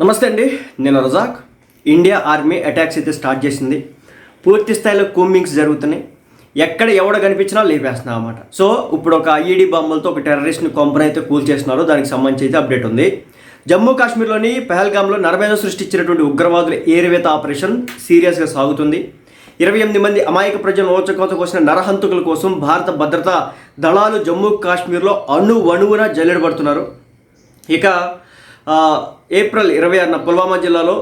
నమస్తే అండి నేను రజాక్. ఇండియా ఆర్మీ అటాక్స్ అయితే స్టార్ట్ చేసింది. పూర్తి స్థాయిలో కూంబింగ్స్ జరుగుతున్నాయి. ఎక్కడ ఎవడ కనిపించినా లేపేస్తున్నా అన్నమాట. సో ఇప్పుడు ఒక ఐఈడి బాంబులతో ఒక టెర్రరిస్ట్ని కొంపన అయితే కూల్ చేస్తున్నారు. దానికి సంబంధించి అయితే అప్డేట్ ఉంది. జమ్మూ కాశ్మీర్లోని పెహల్గామ్లో నరమేధ సృష్టించినటువంటి ఉగ్రవాదుల ఏరివేత ఆపరేషన్ సీరియస్గా సాగుతుంది. ఇరవై ఎనిమిది మంది అమాయక ప్రజలను ఓచకోత కోసిన నరహంతకుల కోసం భారత భద్రతా దళాలు జమ్మూ కాశ్మీర్లో అణు అణువున జల్లెడబడుతున్నారు ఇక ఏప్రిల్ ఇరవై ఆరున పుల్వామా జిల్లాలో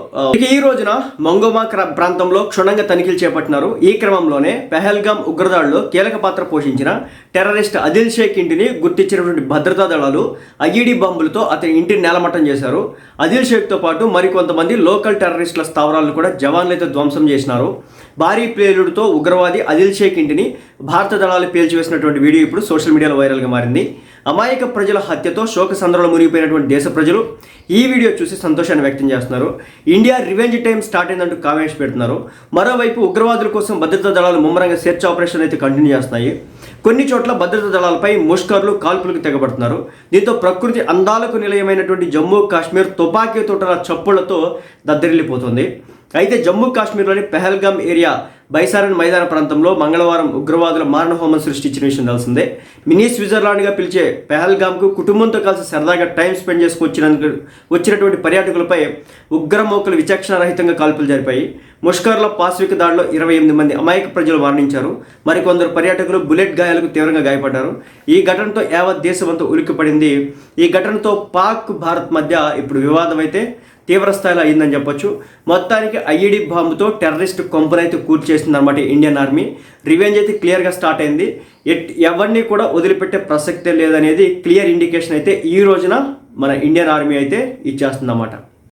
ఈ రోజున మంగోమా ప్రాంతంలో క్షుణ్ణంగా తనిఖీలు చేపట్టినారు. ఈ క్రమంలోనే పెహల్గాం ఉగ్రదాడిలో కీలక పాత్ర పోషించిన టెర్రరిస్ట్ అదిల్ షేక్ ఇంటిని గుర్తించినటువంటి భద్రతా దళాలు ఐఈడి బాంబులతో అతని ఇంటిని నేలమట్టం చేశారు. అదిల్ షేక్తో పాటు మరికొంతమంది లోకల్ టెర్రరిస్టుల స్థావరాలను కూడా జవాన్లైతే ధ్వంసం చేసినారు. భారీ ప్లేలుడుతో ఉగ్రవాది అదిల్ షేక్ ఇంటిని భారత దళాలు పేల్చివేసినటువంటి వీడియో ఇప్పుడు సోషల్ మీడియాలో వైరల్గా మారింది. అమాయక ప్రజల హత్యతో శోక సంద్రంలో మునిగిపోయినటువంటి దేశ ప్రజలు ఈ వీడియో చూసి సంతోషాన్ని వ్యక్తం చేస్తున్నారు. ఇండియా రివెంజ్ టైం స్టార్ట్ అయిందంటూ కామెంట్స్ పెడుతున్నారు. మరోవైపు ఉగ్రవాదుల కోసం భద్రతా దళాలు ముమ్మరంగా సెర్చ్ ఆపరేషన్ అయితే కంటిన్యూ చేస్తున్నాయి. కొన్ని చోట్ల భద్రతా దళాలపై ముష్కర్లు కాల్పులకు తెగబడుతున్నారు. దీంతో ప్రకృతి అందాలకు నిలయమైనటువంటి జమ్మూ కాశ్మీర్ తుపాకీ తోటల చప్పుళ్ళతో దద్దరిల్లిపోతుంది. అయితే జమ్మూ కాశ్మీర్లోని పెహల్గామ్ ఏరియా బైసారన్ మైదాన ప్రాంతంలో మంగళవారం ఉగ్రవాదుల మారణహోమం సృష్టించిన విషయం తెలిసిందే. మినీ స్విట్జర్లాండ్గా పిలిచే పెహల్గామ్కు కుటుంబంతో కలిసి సరదాగా టైం స్పెండ్ చేసుకొచ్చినందుకు వచ్చినటువంటి పర్యాటకులపై ఉగ్రమోకులు విచక్షణారహితంగా కాల్పులు జరిపాయి. ముష్కర్లో పాశ్విక దాడిలో ఇరవై ఎనిమిది మంది అమాయక ప్రజలు మరణించారు. మరికొందరు పర్యాటకులు బుల్లెట్ గాయాలకు తీవ్రంగా గాయపడ్డారు. ఈ ఘటనతో యావత్ దేశమంతా ఉలిక్కిపడింది. ఈ ఘటనతో పాక్ భారత్ మధ్య ఇప్పుడు వివాదం అయితే తీవ్రస్థాయిలో అయిందని చెప్పొచ్చు. మొత్తానికి ఐఈడి బాంబుతో టెర్రరిస్ట్ కొంపనైతే కూర్చి ఇండియన్ ఆర్మీ. రివెంజ్ అయితే క్లియర్గా స్టార్ట్ అయింది. ఎట్ ఎవరిని కూడా వదిలిపెట్టే ప్రసక్తే లేదనేది క్లియర్ ఇండికేషన్ అయితే ఈ రోజున మన ఇండియన్ ఆర్మీ అయితే ఇచ్చేస్తుందన్నమాట.